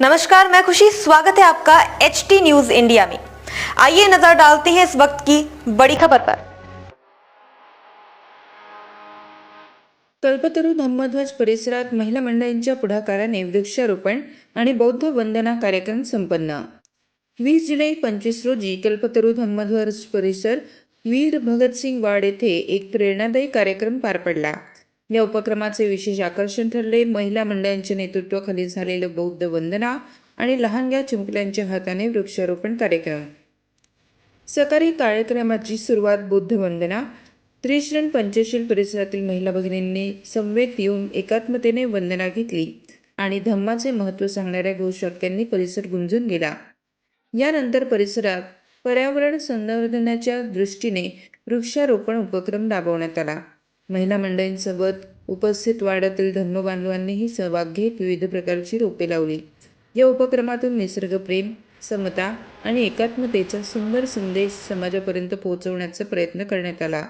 नमस्कार मैं खुशी। स्वागत है आपका एच टी न्यूज इंडिया में। आइए नजर डालते हैं इस वक्त की बड़ी खबर पर। कल्पतरू धम्मध्वज परिसरात महिला मंडळींच्या पुढाकाराने वृक्षारोपण आणि बौद्ध वंदना कार्यक्रम संपन्न. वीस जुलै पंचवीस रोजी कल्पतरू धम्मध्वज परिसर वीर भगतसिंग वाड येथे एक प्रेरणादायी कार्यक्रम पार पडला. या उपक्रमाचे विशेष आकर्षण ठरले. महिला मंडळांच्या नेतृत्वाखाली झालेलं बौद्ध वंदना आणि लहानग्या चिमकल्यांच्या हाताने वृक्षारोपण कार्यक्रम. सकाळी कार्यक्रमाची सुरुवात बुद्ध वंदना त्रिशरण पंचशील परिसरातील महिला भगिनींनी संवेद येऊन एकात्मतेने वंदना घेतली आणि धम्माचे महत्त्व सांगणाऱ्या घोषवाक्यांनी परिसर गुंजून गेला. यानंतर परिसरात पर्यावरण संवर्धनाच्या दृष्टीने वृक्षारोपण उपक्रम राबवण्यात आला. महिला मंडळींसोबत उपस्थित वाड्यातील धर्मबांधवांनीही सहभाग घेत विविध प्रकारची रोपे लावली. या उपक्रमातून निसर्गप्रेम समता आणि एकात्मतेचा सुंदर संदेश समाजापर्यंत पोहोचवण्याचा प्रयत्न करण्यात आला.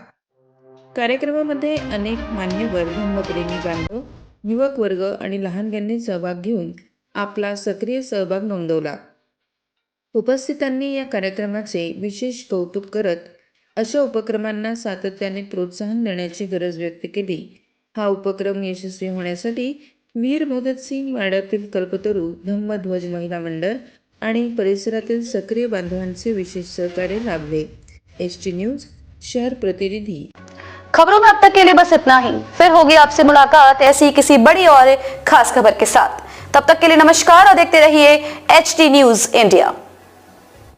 कार्यक्रमामध्ये अनेक मान्यवर धर्मप्रेमी बांधव युवक वर्ग आणि लहानग्यांनी सहभाग घेऊन आपला सक्रिय सहभाग नोंदवला. उपस्थितांनी या कार्यक्रमाचे विशेष कौतुक करत अशा उपक्रमांना सातत्याने प्रोत्साहन देण्याची गरज व्यक्त केली. हा उपक्रम यशस्वी होण्यासाठी वीर मोदतसिंग वाड्यातील कल्पतरू धम्मध्वज महिला मंडळ आणि परिसरातील सक्रिय बांधवांचे विशेष सहकार्य लाभले. एस टी न्यूज शहर प्रतिनिधी. खबरों में अब तक के लिए बस इतना ही। फिर होगी आपसे मुलाकात ऐसी किसी बड़ी और खास खबर के साथ। तब तक के लिए नमस्कार और देखते रहिए एच टी न्यूज इंडिया।